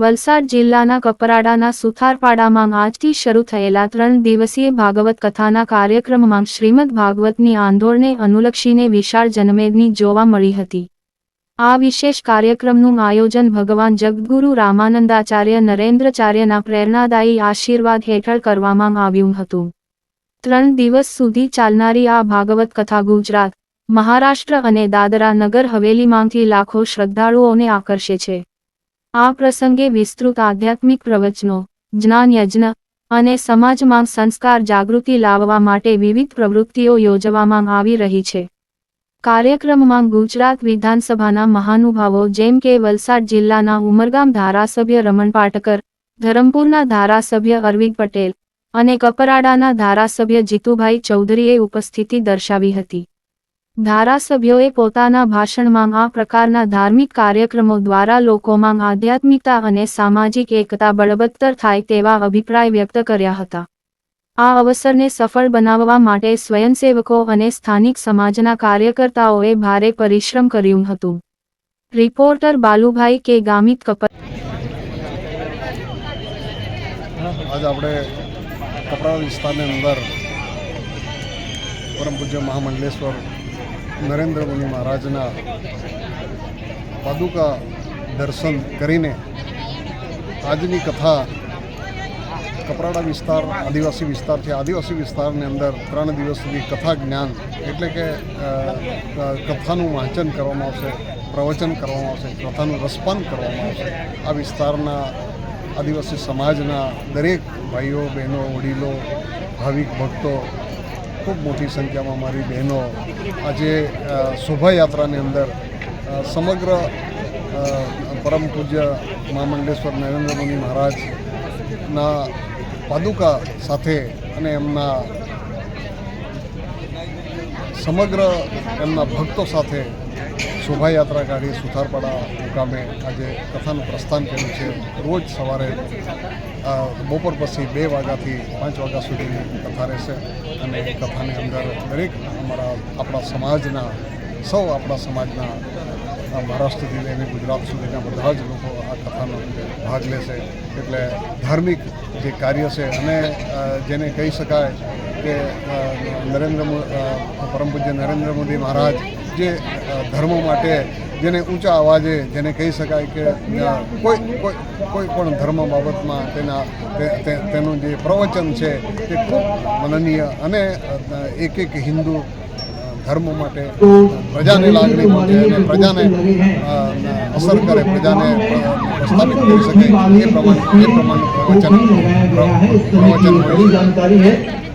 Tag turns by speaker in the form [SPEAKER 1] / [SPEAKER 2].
[SPEAKER 1] વલસાડ જિલ્લાના કપરાડાના સુથારપાડામાં આજથી શરૂ થયેલા ત્રણ દિવસીય ભાગવત કથાના કાર્યક્રમમાં શ્રીમદ ભાગવતની આંદોળને અનુલક્ષીને વિશાળ જનમેદની જોવા મળી હતી. આ વિશેષ કાર્યક્રમનું આયોજન ભગવાન જગદગુરુ રામાનંદાચાર્ય નરેન્દ્રચાર્યના પ્રેરણાદાયી આશીર્વાદ હેઠળ કરવામાં આવ્યું હતું. ત્રણ દિવસ સુધી ચાલનારી આ ભાગવત કથા ગુજરાત, મહારાષ્ટ્ર અને દાદરા નગર હવેલીમાંથી લાખો શ્રદ્ધાળુઓને આકર્ષે છે. આ પ્રસંગે વિસ્તૃત આધ્યાત્મિક પ્રવચનો, જ્ઞાન યજ્ઞ અને સમાજમાં સંસ્કાર જાગૃતિ લાવવા માટે વિવિધ પ્રવૃત્તિઓ યોજવામાં આવી રહી છે. કાર્યક્રમમાં ગુજરાત વિધાનસભાના મહાનુભાવો જેમ કે વલસાડ જિલ્લાના ઉમરગામ ધારાસભ્ય રમણ પાટકર, ધરમપુરના ધારાસભ્ય અરવિંદ પટેલ અને કપરાડાના ધારાસભ્ય જીતુભાઈ ચૌધરીએ ઉપસ્થિતિ દર્શાવી હતી. ધારાસભ્યોએ પોતાના ભાષણમાં આ પ્રકારના ધાર્મિક કાર્યક્રમો દ્વારા લોકોમાં આધ્યાત્મિકતા અને સામાજિક એકતા બળબત્તર થાય તેવા અભિપ્રાય વ્યક્ત કર્યા હતા. આ અવસરને સફળ બનાવવા માટે સ્વયંસેવકો અને સ્થાનિક સમાજના કાર્યકર્તાઓએ ભારે પરિશ્રમ કર્યું હતું. રિપોર્ટર બાલુભાઈ કે ગામિત કપલ
[SPEAKER 2] આજ આપણે કપડા વિસ્તારની અંદર પરમ પૂજ્ય મહામંડલેશ્વર નરેન્દ્ર મુનિ મહારાજના પાદુકા દર્શન કરીને આજની કથા કપરાડા વિસ્તાર, આદિવાસી વિસ્તાર છે આદિવાસી વિસ્તારની અંદર ત્રણ દિવસ સુધી કથા જ્ઞાન એટલે કે કથાનું વાંચન કરવામાં આવશે, પ્રવચન કરવામાં આવશે, કથાનું રસપાન કરવામાં આવશે. આ વિસ્તારના આદિવાસી સમાજના દરેક ભાઈઓ, બહેનો, વડીલો, ભાવિક ભક્તો ખૂબ મોટી સંખ્યામાં મારી બહેનો આજે શોભાયાત્રાની અંદર સમગ્ર પરમ પૂજ્ય મહામંડલેશ્વર નરેન્દ્ર મુનિ મહારાજના પાદુકા સાથે અને એમના સમગ્ર એમના ભક્તો સાથે શોભાયાત્રા કાઢી સુથારપાડા મુકામે આજે કથાનું પ્રસ્થાન કર્યું છે. રોજ સવારે બપોર પછી બે વાગ્યાથી પાંચ વાગ્યા સુધીની કથા રહેશે અને કથાની અંદર દરેક અમારા, આપણા સમાજના, સૌ આપણા સમાજના મહારાષ્ટ્રથી લઈને ગુજરાત સુધીના બધા જ લોકો આ કથાનો ભાગ લેશે. એટલે ધાર્મિક જે કાર્ય છે અને જેને કહી શકાય કે નરેન્દ્ર પરમ પૂજ્ય નરેન્દ્ર મોદી મહારાજ જે ધર્મ માટે જેને ઊંચા અવાજે જેને કહી શકાય કે કોઈ કોઈ કોઈ પણ ધર્મ બાબતમાં તેના તેનું જે પ્રવચન છે તે ખૂબ મનનીય અને એક એક હિન્દુ ધર્મ માટે પ્રજાની લાગણી માટે અને પ્રજાને અસર કરે, પ્રજાને પ્રસ્થાપિત કરી શકે, એ પ્રમાણે એ પ્રમાણે પ્રવચન પ્રવચન